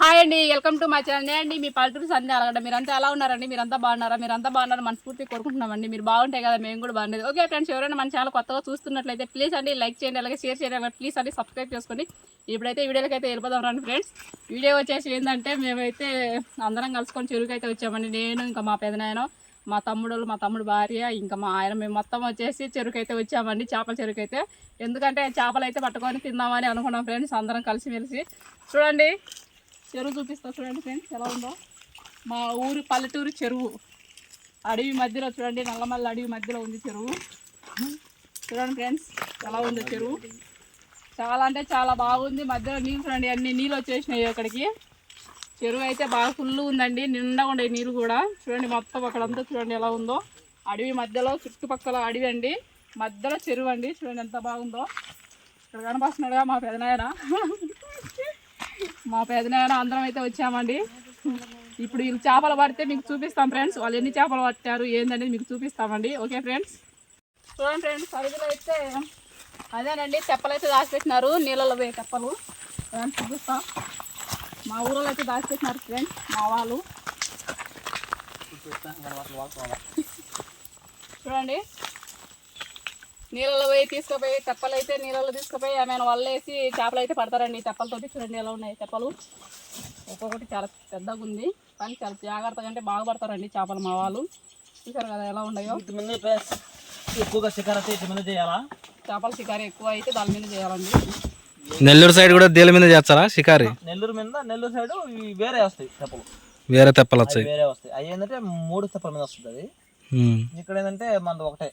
Hi అండి welcome to my channel. అండి మీ పల్లెటూరు సంధ్య అలగడ మీరంతా ఎలా ఉన్నారండి? మీరంతా బాగున్నారా? మీరంతా బాగున్నారా మనస్ఫూర్తి కోరుకుంటున్నామండి. మీరు బాగుంటాయి కదా మేము కూడా బాగుండేది. ఓకే ఫ్రెండ్స్ ఎవరైనా మన ఛానల్ కొత్తగా చూస్తున్నట్లయితే ప్లీజ్ అండి లైక్ చేయండి అలాగే షేర్ చేయండి అలాగే ప్లీజ్ అండి సబ్స్క్రైబ్ చేసుకోండి. ఇప్పుడైతే వీడియోలకి అయితే వెళ్ళిపోదాం రండి ఫ్రెండ్స్. వీడియో వచ్చేసి ఏంటంటే మేమైతే అందరం కలుసుకొని చెరువుకి అయితే వచ్చామండి. నేను ఇంకా మా పెదనాయన మా తమ్ముడు మా తమ్ముడు భార్య ఇంకా మా ఆయన మేము మొత్తం వచ్చేసి చెరుకు అయితే వచ్చామండి చేపల చెరుకైతే ఎందుకంటే చేపలు అయితే పట్టుకొని తిందామని అనుకున్నాం ఫ్రెండ్స్ అందరం కలిసిమెలిసి. చూడండి చెరువు చూపిస్తా చూడండి ఫ్రెండ్స్ ఎలా ఉందో. మా ఊరు పల్లెటూరు చెరువు. అడవి మధ్యలో చూడండి నల్లమల్ల అడవి మధ్యలో ఉంది చెరువు. చూడండి ఫ్రెండ్స్ ఎలా ఉందో చెరువు. చాలా అంటే చాలా బాగుంది. మధ్యలో నీళ్ళు చూడండి అన్ని నీళ్ళు వచ్చేసినాయి అక్కడికి చెరువు అయితే బాగా ఫుల్ ఉందండి నిండా ఉండే నీళ్ళు కూడా. చూడండి మొత్తం అక్కడంతా చూడండి ఎలా ఉందో. అడవి మధ్యలో చుట్టుపక్కల అడవి అండి. మధ్యలో చెరువు అండి. చూడండి ఎంత బాగుందో. ఇక్కడ కనపస్తున్నాడుగా మా పెదనాయన. మా పెదనాయన అందరం అయితే వచ్చామండి. ఇప్పుడు వీళ్ళు చేపలు పడితే మీకు చూపిస్తాం ఫ్రెండ్స్. వాళ్ళు ఎన్ని చేపలు పట్టారు ఏందనేది మీకు చూపిస్తామండి. Okay friends? చూడండి ఫ్రెండ్స్ అడుగులో అయితే అదేనండి. తెప్పలు అయితే దాచిపెట్టినారు. నీళ్ళలో పోయే తెప్పలు. చూపిస్తాం. మా ఊళ్ళో అయితే దాచిపెట్టినారు ఫ్రెండ్స్ మా వాళ్ళు. చూడండి. నీళ్ళలో పోయి తీసుకుపోయి తెప్పలు అయితే నీళ్ళలో తీసుకుపోయి ఆమెను వల్లేసి చేపలు అయితే పడతారండి. ఈ తెప్పలతోటి చూడండి ఎలా ఉన్నాయి తెప్పలు. ఒక్కొక్కటి చాలా పెద్దగా ఉంది కానీ చాలా జాగ్రత్తగా అంటే బాగా పడతారండి చేపలు మా వాళ్ళు. చూసారు కదా ఎలా ఉన్నాయో. ఎక్కువగా శిఖర అయితే ఇంతమంది చేయాలా? చేపల షికారు ఎక్కువ అయితే దాని మీద చేయాలండి. నెల్లూరు సైడ్ కూడా దేని మీద చేస్తారా షికారి? నెల్లూరు మీద నెల్లూరు సైడ్ వేరే వస్తాయి తెప్పలు. వేరే తెప్పలు వచ్చాయి. వేరే వస్తాయి. అవి ఏంటంటే మూడు తెప్పల మీద వస్తుంది అది. ఇక్కడ ఏంటంటే మనది ఒకటే.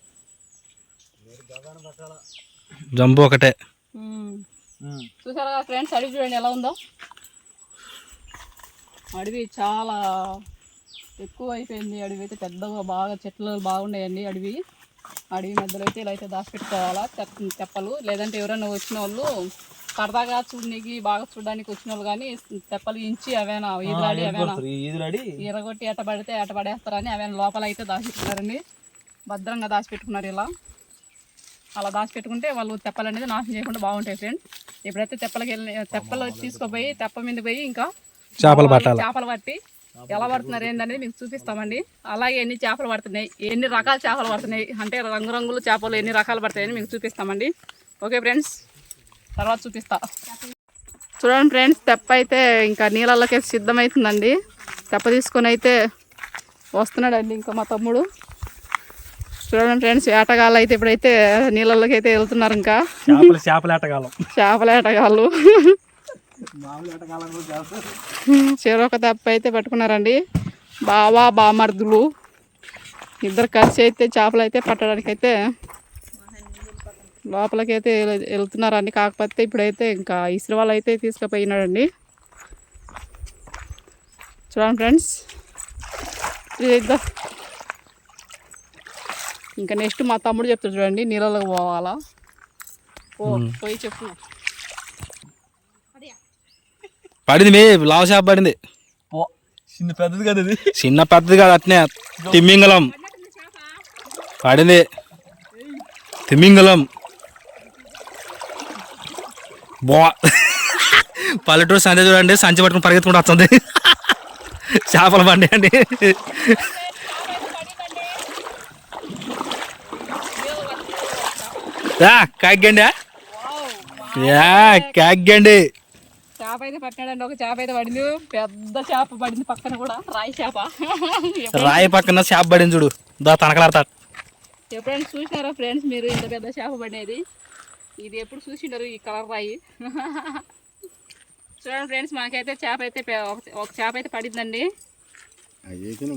జంబు ఒకటే. చూసారా ఫ్రెండ్స్ అడవి చూడండి ఎలా ఉందో. అడవి చాలా ఎక్కువ అయిపోయింది అడవి అయితే పెద్దగా బాగా చెట్లు బాగున్నాయండి అడవి. అడవి మధ్యలో అయితే ఇలా అయితే దాచిపెట్టుకోవాలా? తెప్ప- తెప్పలు. లేదంటే ఎవరైనా వచ్చిన వాళ్ళు సరదాగా చూడడానికి బాగా చూడడానికి వచ్చిన వాళ్ళు కానీ తెప్పలు ఇంచి అవేనా ఈదులాడి అవేనా? ఎరగొట్టి ఎట పడితే ఎట పడేస్తారని అవేనా లోపల అయితే దాచిపెట్టుకున్నారండి భద్రంగా దాచిపెట్టుకున్నారు ఇలా. అలా దాచిపెట్టుకుంటే వాళ్ళు తెప్పలు అనేది నాశనం చేయకుండా బాగుంటాయి ఫ్రెండ్స్ ఎప్పుడైతే తెప్పలకి వెళ్ళి తెప్పలు తీసుకుపోయి తెప్ప మీద పోయి ఇంకా చేపలు పట్టాలి? చేపలు పట్టి ఎలా పడుతున్నారు ఏందనేది మీకు చూపిస్తామండి. అలాగే ఎన్ని చేపలు పడుతున్నాయి ఎన్ని రకాల చేపలు పడుతున్నాయి అంటే రంగురంగుల చేపలు ఎన్ని రకాలు పడతాయని మీకు చూపిస్తామండి. ఓకే ఫ్రెండ్స్ తర్వాత చూపిస్తా. చూడండి ఫ్రెండ్స్ తెప్ప అయితే ఇంకా నీళ్ళలోకి సిద్ధమవుతుందండి తెప్ప తీసుకొని అయితే వస్తున్నాడండి ఇంకా మా తమ్ముడు. చూడండి ఫ్రెండ్స్ వేటగాళ్ళు అయితే ఇప్పుడైతే నీళ్ళలోకి అయితే వెళ్తున్నారు ఇంకా. చేపలు చేపలు ఎట్టగాలం చేపల చేస్తారు. చెరొక తెప్ప అయితే పట్టుకున్నారండి. బావా బామర్దులు. ఇద్దరు కలిసి అయితే చేపలు అయితే పట్టడానికి అయితే లోపలికి అయితే వెళ్- వెళ్తున్నారండి. కాకపోతే ఇప్పుడైతే ఇంకా ఇసురు వాళ్ళు అయితే తీసుకుపోయినాడండి. చూడండి ఫ్రెండ్స్. ఇద్దాం ఇంకా నెక్స్ట్ మా తమ్ముడు చెప్తాడు చూడండి నీళ్ళలోకి పోవాలా? ఓ పోయి చెప్పు. పడింది మీ లావు చేప పడింది. పో చిన్న పెద్దది కదా ఇది. చిన్న పెద్దది కాదు అట్నే. తిమ్మింగలం పడింది. తిమ్మింగలం బా. పల్లెటూరు సంధ్య చూడండి సంచి పట్టుకుని పరిగెత్తుకుంటూ వస్తుంది. చేపలు పండి అండి కాగ్గండి యా కాగ్గండి చేప అయితే పట్టినాడండి ఒక చేప అయితే పడింది. పెద్ద చేప పడింది పక్కన కూడా రాయి చేప. రాయి పక్కన చేప పడింది చూడు. దా తనకలాడతా ఎప్పుడైనా చూసినారా ఫ్రెండ్స్ మీరు ఇంత పెద్ద చేప పడేది? ఇది ఎప్పుడు చూసినారు ఈ కలర్ రాయి? చూడండి ఫ్రెండ్స్ మాకైతే చేప అయితే ఒక- ఒక చేప అయితే పడిందండి.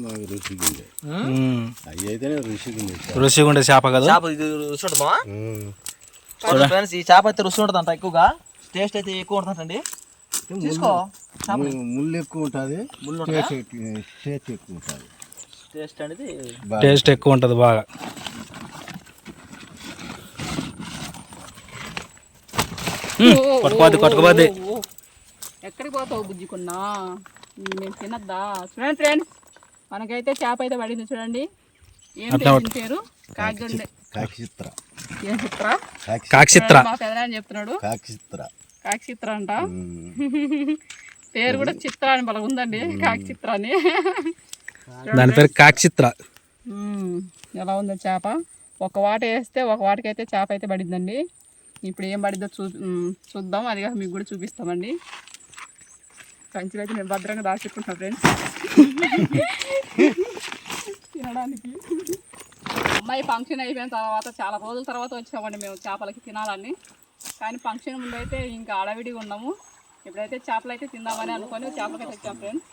మాకు రుచిగా అయితేనే రుచిగా ఉండే చేప కదా? చేప ఇది రుచి ఉంటుందా ఫ్రెండ్స్ ఈ చేప అయితే రుచి ఉంటుంది అంట ఎక్కువగా. టేస్ట్ అయితే ఎక్కువ ఉంటుందండి. తీసుకో ముళ్ళు ఎక్కువ ఉంటుంది? టేస్ట్ ఎక్కు- టేస్ట్ ఎక్కువ ఉంటుంది. టేస్ట్ అనేది టేస్ట్ ఎక్కువ ఉంటుంది బాగా. కొట్టుకోపోద్ది ఓ. ఎక్కడికి పోతావు బుజ్జికున్నా మేము తినద్దా? చూడండి ఫ్రెండ్స్ మనకైతే చేప అయితే పడింది చూడండి. ఏం పేరు? కాకిగండి ఏం చిత్ర కాకి కాక్షిత్ర మా చెప్తున్నాడు? కాకిచిత్ర. కాకి చిత్ర అంట. పేరు కూడా చిత్రాన్ని బలం ఉందండి కాకి చిత్రాన్ని దాని పేరు కాక్షిత్ర. ఎలా ఉందో చేప? ఒక వాట వేస్తే ఒక వాటికి అయితే చేప అయితే పడిందండి ఇప్పుడు ఏం పడిద్దో చూ. చూద్దాం అది కాక మీకు కూడా చూపిస్తామండి. కంచులు అయితే నేను భద్రంగా దాచుకుంటున్నా ఫ్రెండ్స్ తినడానికి. అమ్మాయి ఫంక్షన్ అయిపోయిన తర్వాత చాలా రోజుల తర్వాత వచ్చామండి మేము చేపలకి తినాలని. కానీ ఫంక్షన్ ముందు అయితే ఇంకా అడవిడిగా ఉన్నాము. ఇప్పుడైతే చేపలు అయితే తిందామని అనుకొని చేపలకి అయితే వచ్చాం ఫ్రెండ్స్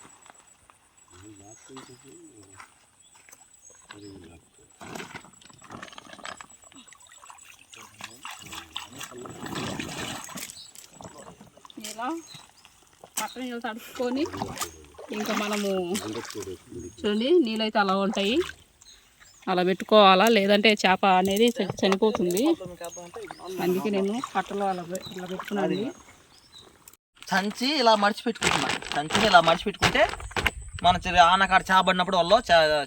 ఇలా పక్కన తడుచుకొని ఇంకా మనము చూడండి నీళ్ళు అయితే అలా ఉంటాయి. అలా పెట్టుకోవాలా? లేదంటే చేప అనేది చనిపోతుంది. అందుకే నేను పట్టలో అలా ఇలా పెట్టుకున్నాను సంచి ఇలా మడిచి పెట్టుకుంటున్నా సంచిని ఇలా మడిచి పెట్టుకుంటే మన చిర- ఆనకాడ చేప పడినప్పుడు వాళ్ళు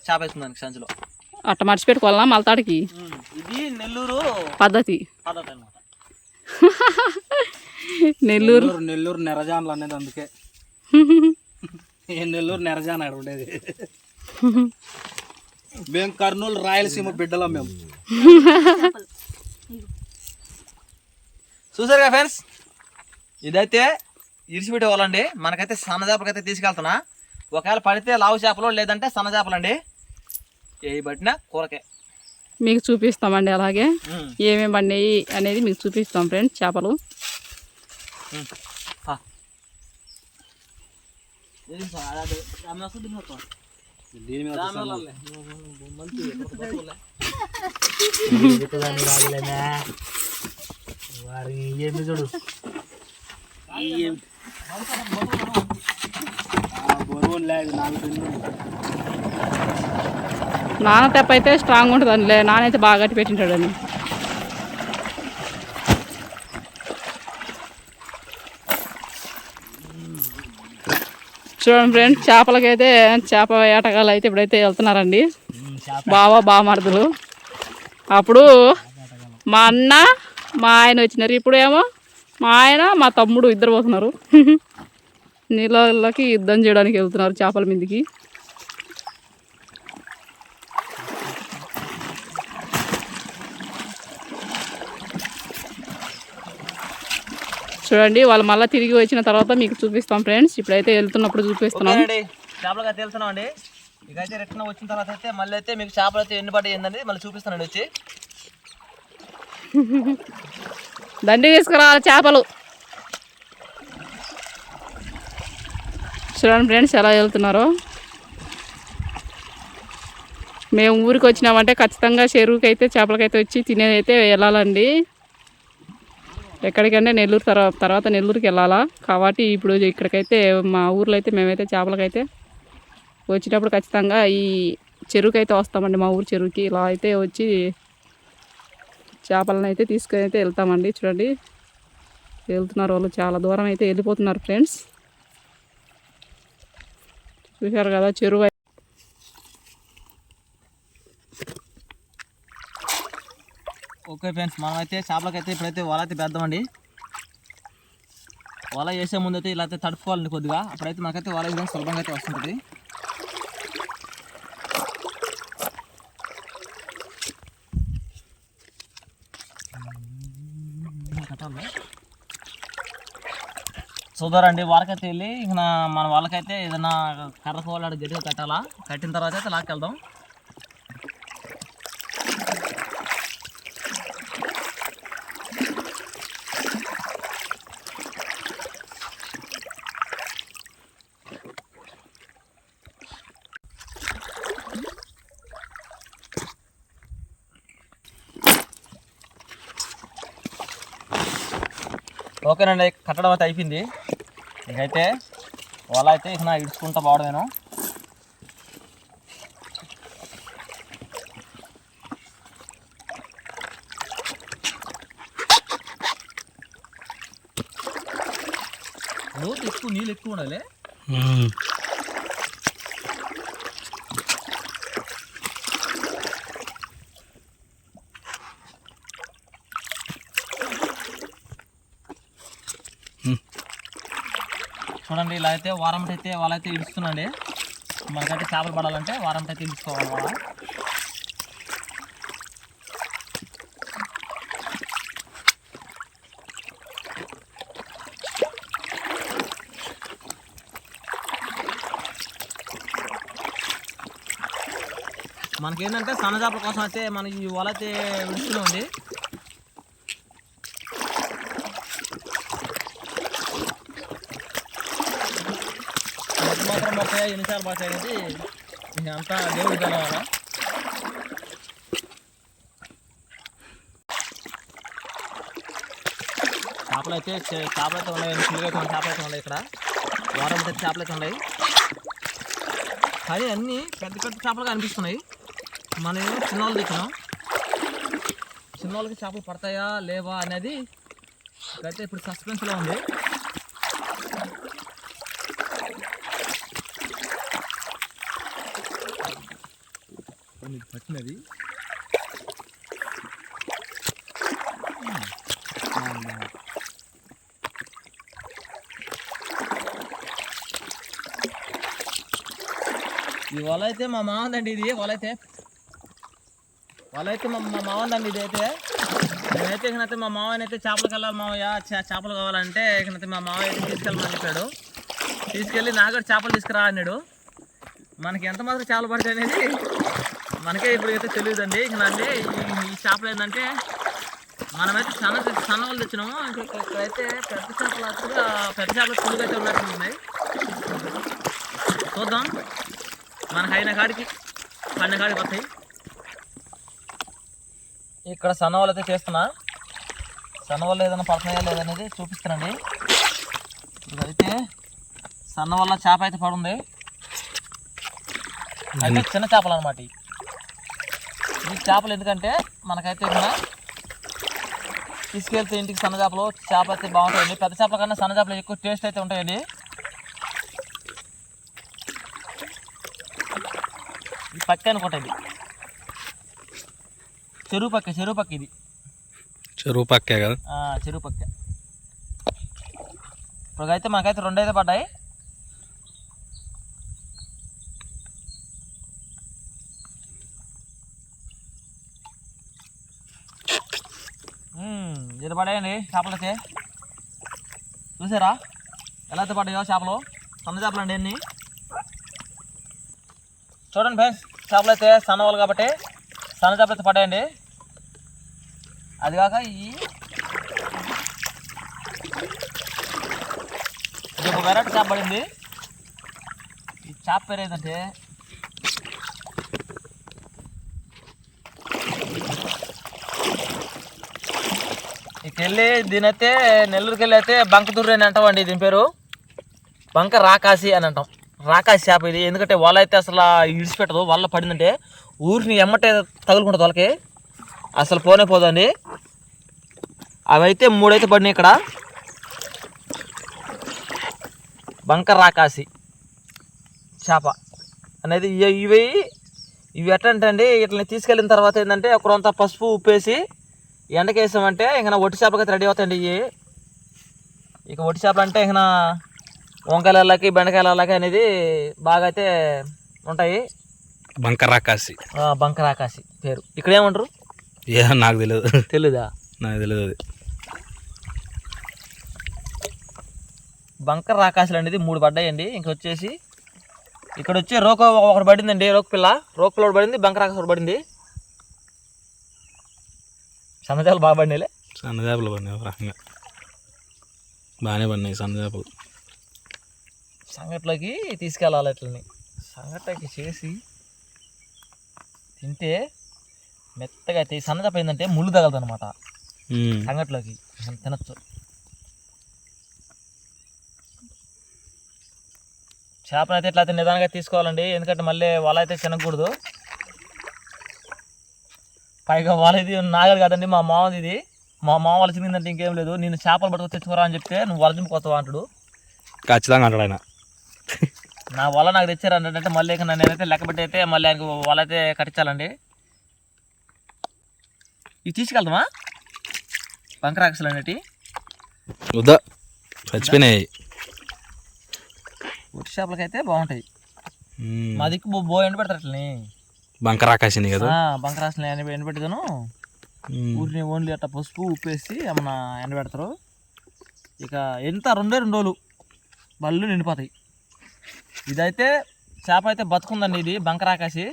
చేప వేస్తుంది దానికి సంచిలో. అట్ట మర్చిపెట్టుకోవాలా మలతాడికి? ఇది నెల్లూరు పద్ధతి. పద్ధతి అనమాట నెల్లూరు నెల్లూరు నెరజాన్లు అనేది అందుకే. నెల్లూరు నెరజాన్ ఉండేది. మేము కర్నూలు రాయలసీమ బిడ్డలం మేము చూసారుగా ఫ్రెండ్స్? ఇదైతే ఇరిచిపెట్టే వాళ్ళండి. మనకైతే సన్న చేపలకైతే తీసుకెళ్తున్నా. ఒకవేళ పడితే లావు చేపలు లేదంటే సన్న చేపలండి ఏ పట్టినా కూరకే. మీకు చూపిస్తామండి అలాగే. ఏమేమి పడినాయి అనేది మీకు చూపిస్తాం ఫ్రెండ్స్ చేపలు ఉమ్. ఆ. ఏం సార్, అదే, ఆమె వస్తుంది మొత్తం. దీని మీద చూడు నాన్న తెప్ప అయితే స్ట్రాంగ్ ఉంటుందండిలే నాన్న అయితే బాగా గట్టి పెట్టింటాడని. చూడండి ఫ్రెండ్ చేపలకైతే చేప వేటగాళ్ళు అయితే ఇప్పుడైతే వెళ్తున్నారండి. బావ బామర్దులు. అప్పుడు మా అన్న మా ఆయన వచ్చినారు. ఇప్పుడేమో మా ఆయన మా తమ్ముడు ఇద్దరు పోతున్నారు. నీళ్ళకి యుద్ధం చేయడానికి వెళ్తున్నారు చేపల మీదకి. చూడండి. వాళ్ళు మళ్ళీ తిరిగి వచ్చిన తర్వాత మీకు చూపిస్తాం ఫ్రెండ్స్. ఇప్పుడైతే వెళ్తున్నప్పుడు చూపిస్తున్నాం. అయితే వెళ్తున్నాం అండి ఇకైతే రిటర్న్ వచ్చిన తర్వాత అయితే మళ్ళీ అయితే మీకు చేపలు అయితే ఎన్ని పడ్డాయి ఏంటంటే మళ్ళీ చూపిస్తానండి వచ్చి. దండి తీసుకురా చేపలు. చూడండి ఫ్రెండ్స్ ఎలా వెళ్తున్నారో. మేము ఊరికి వచ్చినామంటే ఖచ్చితంగా చెరువుకి అయితే చేపలకైతే వచ్చి తినేదైతే వెళ్ళాలండి. ఎక్కడికంటే నెల్లూరు తర్వాత తర్వాత నెల్లూరుకి వెళ్ళాలా. కాబట్టి ఇప్పుడు ఇక్కడికైతే మా ఊర్లో అయితే మేమైతే చేపలకైతే వచ్చినప్పుడు ఖచ్చితంగా ఈ చెరువుకి అయితే వస్తామండి మా ఊరు చెరువుకి. ఇలా అయితే వచ్చి చేపలను అయితే తీసుకొని అయితే వెళ్తామండి. చూడండి. వెళ్తున్నారు వాళ్ళు చాలా దూరం అయితే వెళ్ళిపోతున్నారు ఫ్రెండ్స్. చూశారు కదా చెరువు ఓకే ఫ్రెండ్స్ మనం అయితే చేపలకైతే ఇప్పుడైతే వల అయితే పెద్దామండి వల వేసే ముందు అయితే ఇలా అయితే తడుపుకోవాలండి కొద్దిగా. అప్పుడైతే మనకైతే వల విధంగా సులభంగా అయితే వస్తుంటుంది. చూదారండి వాళ్ళకైతే వెళ్ళి ఇక మన వాళ్ళకైతే ఏదైనా కర్ర కోలాడు గట్టిగా కట్టాలా? కట్టిన తర్వాత అయితే లాక్కెళ్దాం. ఓకేనండి కట్టడం అయితే అయిపోయింది. ఇకైతే వల అయితే ఇక నా ఇడుచుకుంటా పోవడమేను లోతు ఎక్కువ నీళ్ళు ఎక్కువ ఉండాలి. చూడండి ఇలా అయితే వారంట అయితే వాళ్ళైతే ఇడుస్తుందండి మనకైతే చేపలు పడాలంటే వారంట అయితే ఇడుచుకోవాలి వాళ్ళ. మనకేంటంటే సన్న చేపల కోసం అయితే మనకి ఈ వల అయితే విడుస్తూనే ఉంది ఎంత మాత్రం పడతాయా ఎన్నిసార్లు పడతాయి అనేది అంతా దేవుడి తెలవాలా చేపలు అయితే చేపలు అయితే ఉన్నాయి. ఫుల్గా చేపలు అయితే ఉన్నాయి ఇక్కడ. వారం పెద్ద చేపలు అయితే ఉన్నాయి. కానీ అన్నీ పెద్ద పెద్ద చేపలుగా అనిపిస్తున్నాయి. మనం చిన్నవాళ్ళు తెచ్చినాం చిన్నవాళ్ళకి చేపలు పడతాయా లేవా అనేది అయితే ఇప్పుడు సస్పెన్స్లో ఉంది. కొన్ని ఈ వల అయితే మా మామందండి ఇది వల అయితే వల అయితే మా మా మామందండి ఇది అయితే. నేనైతే ఇకనైతే మా మావయ్య అయితే చేపలకు వెళ్ళాలి మావయ్య చేపలు కావాలంటే ఇకనైతే మా మావయ్య అయితే తీసుకెళ్ళమని చెప్పాడు. తీసుకెళ్ళి నాగడు చేపలు తీసుకురా అన్నాడు. మనకి ఎంత మాత్రం చేపలు పడతాయి అనేది మనకే ఇప్పుడైతే తెలియదండి. ఇక ఈ- చేపలు ఏంటంటే మనమైతే సన్న సన్న వాళ్ళు తెచ్చినాము. ఇక్కడైతే పెద్ద చేపలు అసలు పెద్ద చేపలు పులుగు అయితే ఉన్నట్టు ఉన్నాయి చూద్దాం. మనకు అయిన కాడికి పడిన కాడికి వస్తాయి. ఇక్కడ సన్న వాళ్ళు అయితే చేస్తున్నా. సన్న వాళ్ళు ఏదైనా పడుతున్నాయా లేదనేది చూపిస్తానండి. ఇదైతే సన్న వల్ల చేప అయితే పడుంది. అయితే చిన్న చేపలు అనమాట ఈ చేపలు ఎందుకంటే మనకైతే ఇక్కడ తీసుకెళ్తే ఇంటికి సన్న చేపలు చేప అయితే బాగుంటాయండి. పెద్ద చేపల కన్నా సన్న చేపలు ఎక్కువ టేస్ట్ అయితే ఉంటాయండి. ఈ పక్క అనుకుంటా ఇది చెరువు పక్క చెరువు పక్క ఇది. చెరువు పక్కే కదా? చెరువు పక్క. ఇప్పుడైతే మనకైతే రెండు అయితే పడ్డాయి. మ్మ్, ఇది పడాయండి చేపలు అయితే చూసారా? ఎలా అయితే పడ్డాయో చేపలు? సన్న చేపలు అండి ఎన్ని? చూడండి ఫ్రెండ్స్ చేపలు అయితే సన్నవాళ్ళు కాబట్టి సన్న చేపలు అయితే పడ్డాయండి. అది కాక ఈ ఇది ఒక వెరైటీ చేప పడింది. ఈ చేప పేరు ఏంటంటే వెళ్ళి దీని అయితే నెల్లూరుకి వెళ్ళి అయితే బంకదుర్రి అని అంటామండి దీని పేరు. బంక రాకాసి అని అంటాం. రాకాసి చేప ఇది. ఎందుకంటే వల అయితే అసలు ఇడిచిపెట్టదు. వల్ల పడిందంటే ఊరిని ఎమ్మటే తగులుకుంటుంది వాళ్ళకి అసలు పోనే పోదండి. అవి అయితే మూడైతే పడినాయి ఇక్కడ. బంక రాకాసి చేప అనేది ఇవి- ఇవి ఇవి అండి ఇట్లని తీసుకెళ్ళిన తర్వాత ఏంటంటే ఒకరంతా పసుపు ఉప్పేసి ఎండకేసామంటే ఇంకా ఒట్టి చేపలకి అయితే రెడీ అవుతాయండి ఇవి ఇక ఒట్టి చేపలు అంటే ఇంకా వంకాయలకి బెండకాయలకి అనేది బాగా అయితే ఉంటాయి. బంకర్ రాకాసి ఆ, బంక రాకాసి పేరు. ఇక్కడ ఏమంటారు ఏ నాకు తెలియదు తెలీదా? నాకు తెలియదు అది. బంకర్ రాకాసులు అనేది మూడు పడ్డాయండి. ఇంక వచ్చేసి ఇక్కడ వచ్చి రోకో ఒకటి పడిందండి రోక్ పిల్ల. రోక్ పిల్ల ఒకటి పడింది బంకర్ రాకాసు ఒకటి పడింది. సన్నజాలు బాగా పడినాయిలే సన్న చేపలు పడినాయి రకంగా బాగానే పడినాయి సన్న చేపలు సంగట్లోకి తీసుకెళ్ళాలి ఇట్లని సంగట్లోకి చేసి తింటే మెత్తగా అయితే ఈ సన్నజాప ఏంటంటే ముళ్ళు తగలదు అనమాట. సంగట్లోకి మనం తినచ్చు. చేపను అయితే ఇట్లా అయితే నిదానంగా తీసుకోవాలండి. ఎందుకంటే మళ్ళీ వల అయితే తినకూడదు. పైగా వల ఇది నాగలు కదండి మా మామది ఇది. మా మామ వల చిన్నదంటే ఇంకేం లేదు. నేను చేపలు పట్టుకు తెచ్చుకోరా అని చెప్తే నువ్వు వల చింపుకోతావు అంటాడు. ఖచ్చితంగా అంటాడు ఆయన. నా వల నాకు తెచ్చారు అంటే మళ్ళీ ఇక నేనైతే లెక్క పెట్టి అయితే మళ్ళీ ఆయనకు వల అయితే కట్టించాలండి ఇవి తీసుకెళ్దామా బంకరాక్షలు అనేటి. వద్దా. చచ్చిపోయినాయి. ఒట్టి చేపలకైతే బాగుంటాయి. మా దిక్కు బో- బో ఎండ పెడతారు అట్లని. బంకర్ ఆకాశింది కదా. బంకరాసిన ఎండ ఎండ పెడతాను ఉమ్. ఊరిని ఓన్లీ అట్లా పసుపు ఉప్పు వేసి ఏమన్నా ఎండ పెడతారు ఇక ఎంత రెండే రెండు రోజులు బళ్ళు నిండిపోతాయి. ఇదైతే చేప అయితే బతుకుందండి ఇది బంకరాకాశి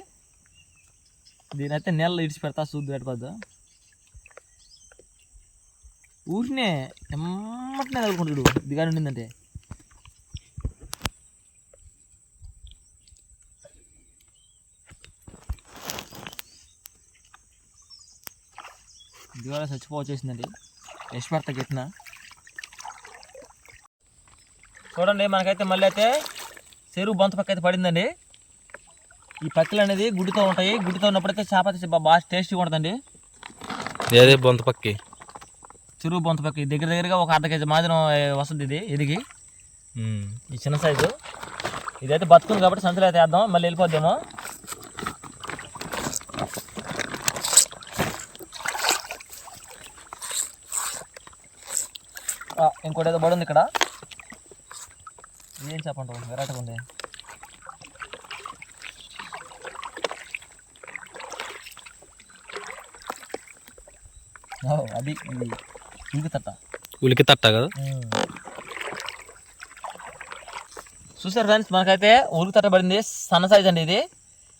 దీనైతే నీళ్ళు ఇడిచి పెడతా చూద్దు పెట్టబద్దు ఊరినే ఎమ్మటనే తగులుకుంటాడు దిగాని ఉండిందంటే. దిగాల చచ్చిపోవచ్చేసిందండి. యశ్ పెడతా గిట్టిన. చూడండి మనకైతే మళ్ళీ అయితే చెరువు బొంత పక్క అయితే పడిందండి. ఈ పక్కలు అనేది గుడ్డుతో ఉంటాయి. గుడ్డుతో ఉన్నప్పుడైతే చేప బాగా టేస్టీగా ఉంటుందండి. ఏదే బొంత పక్కి. చెరువు బొంత పక్క. దగ్గర దగ్గరగా ఒక అర్ధ కేజీ మాదిరి వస్తుంది ఇది ఎదిగి. ఈ చిన్న సైజు ఇదైతే బతుకుంది కాబట్టి సంచులు అయితే వేద్దాం. మళ్ళీ వెళ్ళిపోద్దాము. ఇంకోటి ఏదో బడి ఉంది ఇక్కడ. ఏం చెప్పంటావు వెరైటీగా ఉంది. అది ఇది ఇంకు తట్ట. ఉలికి తట్ట కదా? చూసారు ఫ్రెండ్స్ మనకైతే ఉరుకు తట్టబడింది సన్న సైజ్ అండి ఇది.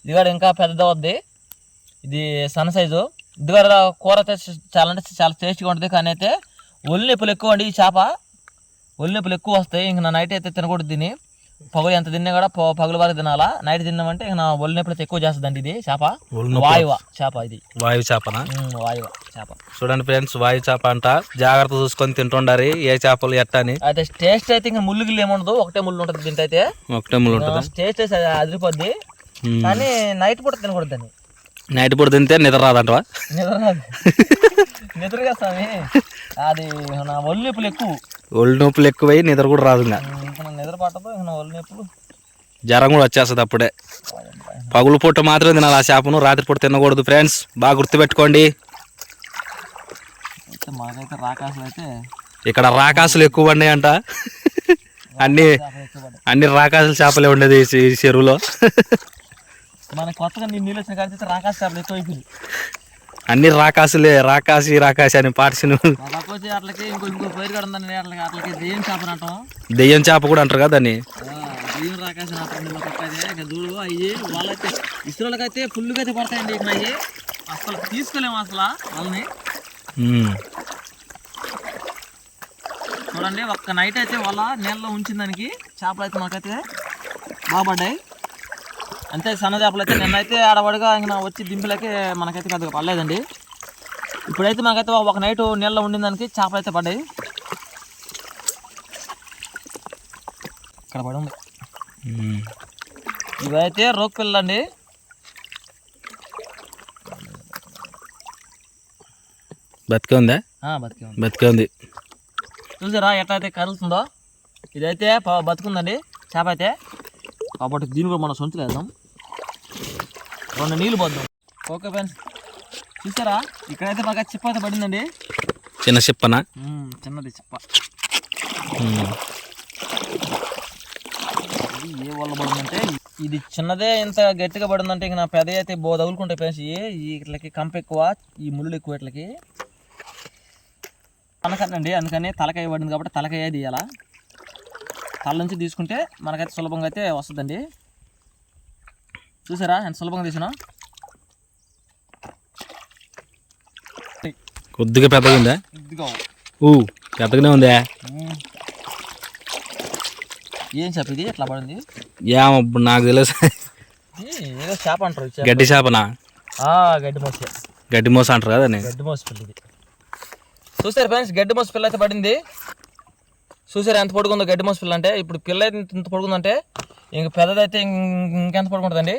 ఇది కూడా ఇంకా పెద్దది అవుద్ది. ఇది సన్న సైజు. ఇది కూడా కూర అయితే చాలా అంటే చాలా టేస్ట్గా ఉంటుంది. కానీ అయితే ఒళ్ళు నొప్పులు ఎక్కువ అండి ఈ చేప. ఒళ్ళు నొప్పులు ఎక్కువ వస్తాయి. ఇంక నా నైట్ అయితే తినకూడదు తిని పగులు ఎంత తిన్నా కూడా పగులు వరకు తినాలా. నైట్ తిన్నామంటే ఇంక నా ఒళ్ళు నొప్పులు అయితే ఎక్కువ చేస్తుందండి ఇది చేప. వాయువ చేప ఇది. వాయు చేపనా? వాయువ చేప. చూడండి ఫ్రెండ్స్ వాయు చేప అంట. జాగ్రత్త చూసుకొని తింటుండారి. ఏ చేపలు ఎట్ట అని అయితే టేస్ట్ అయితే ఇంకా ముళ్ళు గిల్లు ఏముండదు. ఒకటే ముళ్ళు ఉంటుంది దీంట్లో అయితే. ఒకటే ముళ్ళు ఉంటుందా? టేస్ట్ అయితే అదిరిపోద్ది. కానీ నైట్ పూట తినకూడదు దాన్ని. నైట్ పూట తింటే నిద్ర రాదంటవా? నిద్ర రాదు. నిద్రగా స్వామి. అది నా ఒళ్ళు నొప్పులు ఎక్కువ. ఒళ్ళు నొప్పులు ఎక్కువై నిద్ర కూడా రాదు ఇంకా. నిద్ర పట్టదు ఇంకా నా ఒళ్ళు నొప్పులు. జ్వరం కూడా వచ్చేస్తుంది అప్పుడే. పగులు పూట మాత్రమే తినాలి ఆ చేపను రాత్రి పూట తినకూడదు ఫ్రెండ్స్. బాగా గుర్తుపెట్టుకోండి. రాకాసులు అయితే ఇక్కడ రాకాసులు ఎక్కువ పడినాయి అంట అన్ని. అన్ని రాకాసుల చేపలే ఉండేది ఈ చెరువులో. మనకి కొత్తగా నీ నీళ్ళు వచ్చిన కాడితే రాకాసు చేపలు ఎక్కువ అయిపోయింది అన్ని రాకాసులే రాకాసి రాకాసి అని పాటిసిన అట్లకి ఇంకో ఇంకో పేరు కూడా ఉందండి అట్లకి అట్లకి దెయ్యం చేపలు అంటాం. దెయ్యం చేప కూడా అంటారు కదా దాన్ని. దెయ్యం రాకాసి అయితే ఇక చూడు అయ్యి వాళ్ళైతే ఇసురులకైతే ఫుల్గా అయితే పడతాయండి ఇక్కడ అసలు తీసుకోలేము అసలు వాళ్ళని. చూడండి ఒక్క నైట్ అయితే వాళ్ళ నీళ్ళలో ఉంచిన దానికి చేపలు అయితే మాకైతే బాగుపడ్డాయి అంతే సన్న చేపలు అయితే నిన్నైతే ఆడవాడిగా ఇంకా వచ్చి దింపులకి మనకైతే పెద్దగా పడలేదండి. ఇప్పుడైతే మాకైతే ఒక నైట్ నీళ్ళలో ఉండిన దానికి చేపలు అయితే పడ్డాయి. ఇక్కడ పడి ఉంది. ఇవైతే రోక్ పిల్లండి. బతికే ఉందా? బతికే ఉంది. బతికే ఉంది. చూసారా ఎట్లా అయితే కదులుతుందో? ఇదైతే బతుకుందండి చేప అయితే. కాబట్టి దీన్ని కూడా మనం సొంతలు వేద్దాం రెండు నీళ్ళు పోద్దాం. Okay friends. చూసారా? ఇక్కడైతే బాగా చిప్ప అయితే పడిందండి. చిన్న చిప్పన? చిన్నది చిప్ప. ఏ వల్ల పడిందంటే ఇది చిన్నదే ఇంత గట్టిగా పడిందంటే ఇక నా పెద్ద అయితే బో తగులుకుంటాయి ఫ్రెండ్స్. వీటికి కంప ఎక్కువ ఈ ముళ్ళు ఎక్కువ వీటికి అనకండి అందుకని తలకాయ పడింది కాబట్టి తలకాయ తీయాలా. తల నుంచి తీసుకుంటే మనకైతే సులభంగా అయితే వస్తుందండి. చూసారా? ఎంత సులభంగా తీసినా? కొద్దిగా పెద్దగా ఉందా? ఊ పెద్దగానే ఉందా. ఏం చెప్ప ఇది? ఎట్లా పడింది? ఏమో నాకు తెలుసు. ఏదో చేప అంటారు చేప. గడ్డి చేపనా? ఆ, గడ్డి మోసే. గడ్డి మోస అంటారు కదా గడ్డి మోస పిల్ల ఇది. చూసారు ఫ్రెండ్స్ గడ్డి మోస పిల్ల అయితే పడింది. చూసారు ఎంత పొడుగుందో గడ్డి మోస పిల్ల అంటే ఇప్పుడు పిల్ల అయితే ఇంత పొడుగుందంటే ఇంక పెద్దదైతే ఇంకెంత పొడుగుంటుందండి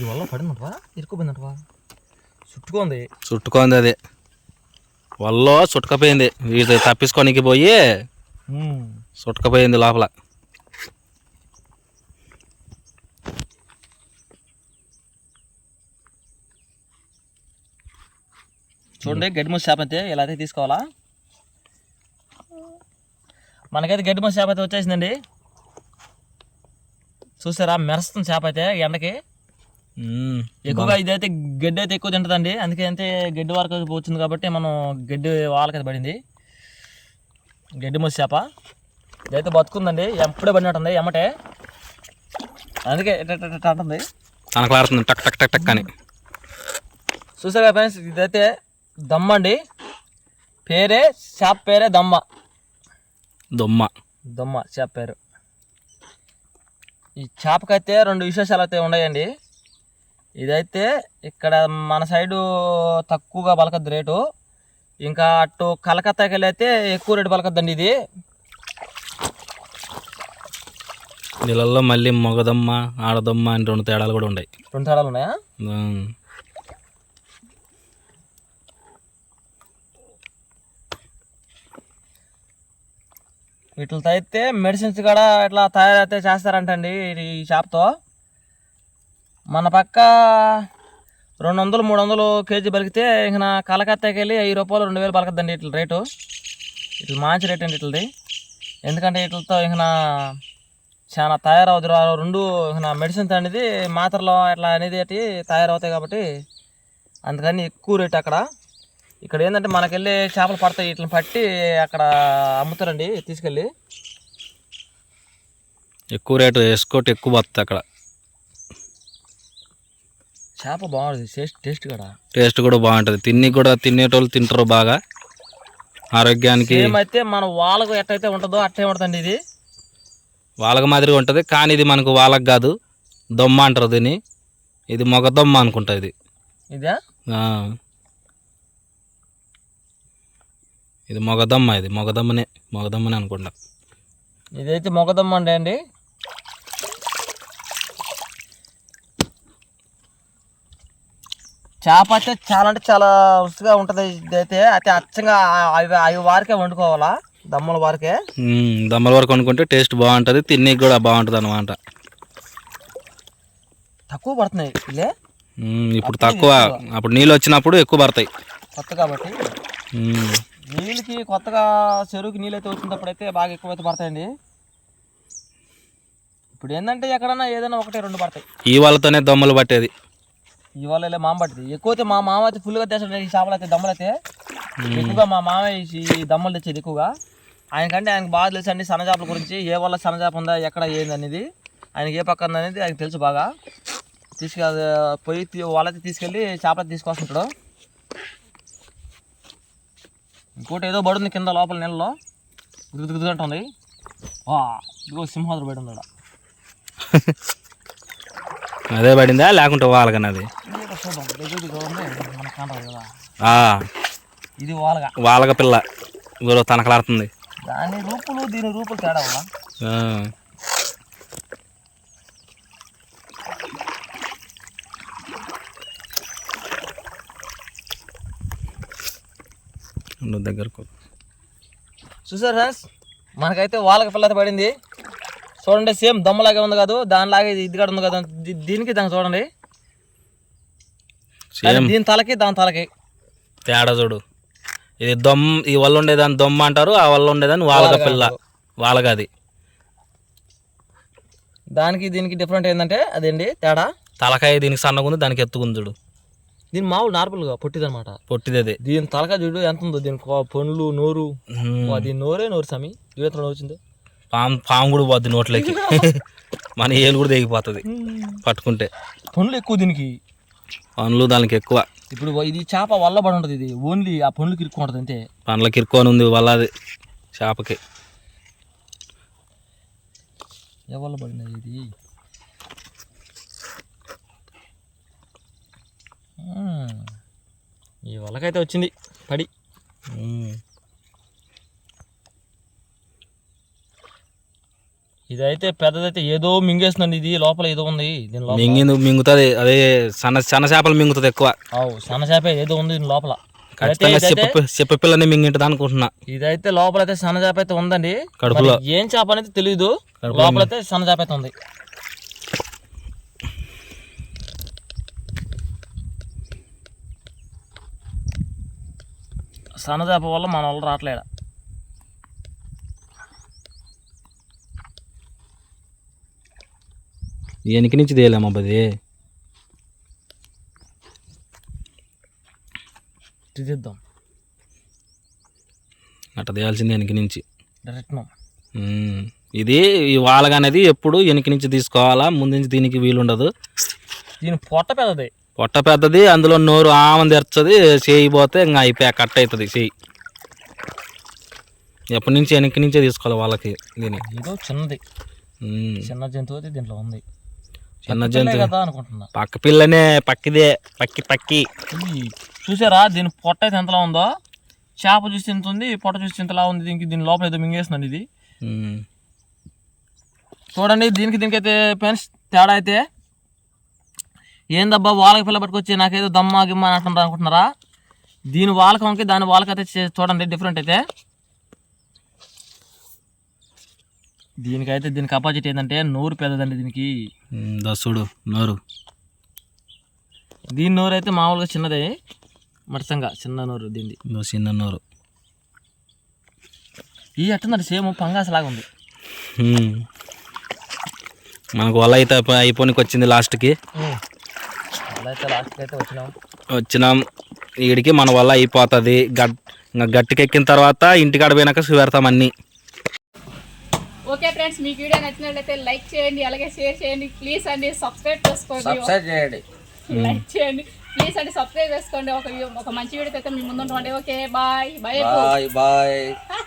ఈ వల్ల పడిందంటవా? ఇరుక్కుపోయిందంటవా? చుట్టుకుంది. చుట్టుకుంది అది. వల్లో చుట్టుకపోయింది. వీటి తప్పించుకోనికి పోయి చుట్టుకపోయింది లోపల. చూడండి గడ్డి మోస చేప అయితే ఇలా అయితే తీసుకోవాలా? మనకైతే గడ్డి మసి చేప అయితే వచ్చేసిందండి. చూసారా? మెరుస్తుంది చేప అయితే ఎండకి. ఎక్కువగా ఇదైతే గడ్డి అయితే ఎక్కువ తింటుందండి. అందుకే అయితే గడ్డి వరకు వచ్చింది కాబట్టి మనం గడ్డి వాళ్ళకైతే పడింది. గడ్డి మసి చేప. ఇదైతే బతుకుందండి. ఎప్పుడే పడినట్టుంది ఎమ్మటే. అందుకే అంటుంది. టక్ టక్ టక్ టక్ అని. చూసారా ఫ్రెండ్స్? ఇదైతే దమ్మ అండి పేరే షాప్ పేరే దమ్మ. దొమ్మ. దొమ్మ చేప పేరు ఈ చేపకైతే రెండు విశేషాలు అయితే ఉన్నాయండి. ఇదైతే ఇక్కడ మన సైడు తక్కువగా పలకద్దు రేటు. ఇంకా అటు కలకత్తాకి వెళ్ళి అయితే ఎక్కువ రేటు పలకద్దండి ఇది. నీళ్ళల్లో మళ్ళీ మొగదమ్మ ఆడదమ్మ అని రెండు తేడాలు కూడా ఉన్నాయి రెండు తేడాలు ఉన్నాయా? వీటితో అయితే మెడిసిన్స్ కూడా ఇట్లా తయారైతే చేస్తారంటండి ఈ షాప్తో. మన పక్క రెండు వందలు మూడు వందలు కేజీ బలికితే ఇంక నా కలకత్తాకి వెళ్ళి ఐదు రూపాయలు రెండు వేలు బలకద్దండి ఇట్ల రేటు. ఇట్లా మంచి రేట్ అండి ఇట్లది ఎందుకంటే వీటితో ఇంక నా చాలా తయారవుతారు. రెండు ఇంక నా మెడిసిన్స్ అనేది మాత్రలో ఇట్లా అనేది తయారవుతాయి కాబట్టి అందుకని ఎక్కువ రేట్ అక్కడ. ఇక్కడ ఏంటంటే మనకెళ్ళి చేపలు పడతాయి వీటిని పట్టి అక్కడ అమ్ముతారండి తీసుకెళ్ళి. ఎక్కువ రేటు వేసుకోటి ఎక్కువ వస్తుంది అక్కడ. చేప బాగుంటుంది టేస్ట్ టేస్ట్ కూడా. టేస్ట్ కూడా బాగుంటుంది. తిని కూడా తినేటోళ్ళు తింటారు బాగా. ఆరోగ్యానికి ఏమైతే మన వాళ్ళకు ఎట్టయితే ఉంటుందో అట్టే ఉంటుందండి ఇది. వాళ్ళకి మాదిరిగా ఉంటుంది కానీ ఇది మనకు వాళ్ళకి కాదు. దొమ్మ అంటారు దీన్ని. ఇది మొగ దొమ్మ అనుకుంటా ఇది. ఇదే ఆ. ఇది మొగదమ్మ ఇది మొగదమ్మనే మొగదమ్మనే అనుకుంటా. ఇదైతే మొగదమ్మ అండి అండి. చేప అయితే చాలా అంటే చాలా రుచిగా ఉంటుంది ఇదైతే. అయితే అచ్చంగా అవి అవి వారికే వండుకోవాలా దమ్మల వారికే? దమ్మల వరకు అనుకుంటే టేస్ట్ బాగుంటుంది తిన్నీకి కూడా బాగుంటుంది అనమాట తక్కువ పడుతున్నాయి ఇల్లే? ఇప్పుడు తక్కువ అప్పుడు నీళ్ళు వచ్చినప్పుడు ఎక్కువ పడతాయి. కొత్త కాబట్టి. నీళ్ళకి కొత్తగా చెరువుకి నీళ్ళు అయితే వచ్చినప్పుడు అయితే బాగా ఎక్కువ అయితే పడతాయండి. ఇప్పుడు ఏంటంటే ఎక్కడన్నా ఏదైనా ఒకటి రెండు పడతాయి. ఈ వాళ్ళతోనే దొమ్మలు పట్టేది. ఇవాళ ఇలా మామ పట్టింది. ఎక్కువ అయితే మా మామ అయితే ఫుల్గా తెచ్చాడు ఈ చేపలు అయితే దమ్మలు అయితే. ఎక్కువగా మా మామ ఈ దమ్మలు తెచ్చేది ఎక్కువగా. ఆయనకంటే ఆయనకు బాగా తెలుసు అండి సన్నజాపల గురించి ఏ వల్ల సన్నజాప ఉందా ఎక్కడ ఏంది అనేది. ఆయనకి ఏ పక్క ఉంది అనేది ఆయనకు తెలుసు బాగా. తీసుకె పోయి వాళ్ళైతే తీసుకెళ్ళి చేపలు తీసుకొస్తుంటాడు. ఇంకోటి ఏదో పడుంది కింద లోపల నీళ్ళలో. గుదుగుదుగుంటుంది వా ఇదిగో సింహాద్రి బయట ఉన్నాడు. అదే పడిందా? లేకుంటే వాళ్ళకని అది? ఇది ఉంది ఇది వాళ్ళగా వాళ్ళక పిల్ల. ఇదిగో తనకలాడుతుంది. దాని రూపులు దీని రూపులు తేడా ఉండు దగ్గరకు చూసారు ఫ్రెండ్స్? మనకైతే వాళ్ళకి పిల్లత పడింది. చూడండి సేమ్ దమ్మలాగే ఉంది కాదు దానిలాగే ఇది కూడా ఉంది కదా. దీనికి దానికి చూడండి. దీని తలకి దాని తలకి. తేడా చూడు. ఇది దొమ్ ఈ వల్ల ఉండేదాన్ని దొమ్మ అంటారు ఆ వల్ల ఉండేదాన్ని వాళ్ళక పిల్ల. వాళ్ళగా అది దానికి దీనికి డిఫరెంట్ ఏంటంటే అదేంటి? తేడా? తలకాయ దీనికి సన్నగా ఉంది దానికి ఎత్తుకుంది చూడు. దీని మామూలు నార్మల్గా పొట్టిది అనమాట పొట్టిది అది దీని తలకాయ చూడు ఎంత ఉందో దీని పండ్లు నోరు. దీని నోరే నోరు సమి. నోరు వచ్చింది పాము పాము కూడా పోద్ది నోట్లోకి. మన ఏలు కూడా తెగిపోతుంది పట్టుకుంటే. పండ్లు ఎక్కువ దీనికి. పండ్లు దానికి ఎక్కువ. ఇప్పుడు ఇది చేప వల్ల పడి ఉంటుంది ఇది. ఓన్లీ ఆ పండ్లకి ఇరుక్కుంటుంది అంతే. పండ్లకి ఇరుక్కొని ఉంది వల్ల అది చేపకి ఎవరు పడినది ఇది? ఈ వలకైతే వచ్చింది. పడి. ఇదైతే పెద్దదైతే ఏదో మింగేస్తుందండి. ఇది లోపల ఏదో ఉంది. దీని మింగింది మింగుతుంది. అదే సన్న సన్న చేపలు మింగుతుంది ఎక్కువ. ఆవు సన్న చేప ఏదో ఉంది దీని లోపల. చెప్ప పిల్లని మింగింటుంది అనుకుంటున్నా. ఇదైతే లోపల అయితే సన్న చేప అయితే ఉందండి. కడుపులో. ఏం చేప అనేది తెలియదు లోపల అయితే సన్న చేప అయితే ఉంది. సన్నదేప వల్ల మన వల్ల రావట్లేదు? వెనక నుంచి తేలేమా బది తీద్దాం అట్ట తేయాల్సింది వెనక నుంచి. ఇది ఈ వాళ్ళగా అనేది ఎప్పుడు వెనక నుంచి తీసుకోవాలా? ముందు నుంచి దీనికి వీలుండదు. దీని పొట్ట పెద్దది. పొట్ట పెద్దది అందులో నోరు ఆమె తెరుస్తుంది చేయి పోతే ఇంకా అయిపోయా కట్ అవుతుంది చేయి. ఎప్పటి నుంచి వెనక నుంచే తీసుకోవాలి వాళ్ళకి దీని ఏదో చిన్నది. చిన్న జంతువు అయితే దీంట్లో ఉంది. చిన్న జంతువు. అనుకుంటున్నా. పక్క పిల్లనే పక్కిదే పక్కి పక్కి. ఇది చూసారా దీని పొట్ట అయితే ఎంతలా ఉందో? చేప చూసి ఎంత ఉంది పొట్ట చూసి ఎంతలా ఉంది దీనికి దీని లోపల ఏదో మింగేస్తున్నాను ఇది. చూడండి దీనికి దీనికైతే పెన్స్ తేడా అయితే ఏందబ్బా వాళ్ళకి పిల్ల పట్టుకొచ్చి నాకేదో దమ్మా గిమ్మ అని అంటున్నారు అనుకుంటున్నారా? దీని వాలకంకి దాని వాలకైతే చే- చూడండి డిఫరెంట్ అయితే. దీనికైతే దీనికి అపాజిట్ ఏంటంటే నోరు పెద్దదండి దీనికి. ఉమ్, దా చూడు నోరు. దీని నోరు అయితే మామూలుగా చిన్నదే మటసంగా చిన్న నోరు దీనిది. ఇదో చిన్న నోరు. ఈ అట్టుందండి సేమ్ పంగాస్ లాగా ఉంది. మనకు వల్ల అయితే అయిపో- అయిపోనికి వచ్చింది లాస్ట్కి అయితే లాస్ట్కి అయితే వచ్చినాం? వచ్చినాం. వీడికి మన వల్ల అయిపోతుంది. గట్ ఇంకా గట్టికెక్కిన తర్వాత ఇంటికాడ పోయినాక పెడతాం అన్నీ. ఓకే ఫ్రెండ్స్ మీకు వీడియో నచ్చినట్లయితే లైక్ చేయండి అలాగే షేర్ చేయండి. ప్లీజ్ అండి సబ్స్క్రైబ్ చేసుకోండి. చేయండి. లైక్ చేయండి. ప్లీజ్ అండి సబ్స్క్రైబ్ చేసుకోండి. ఒక ఒక మంచి వీడియో అయితే మీ ముందు okay bye. Bye bye. Bye.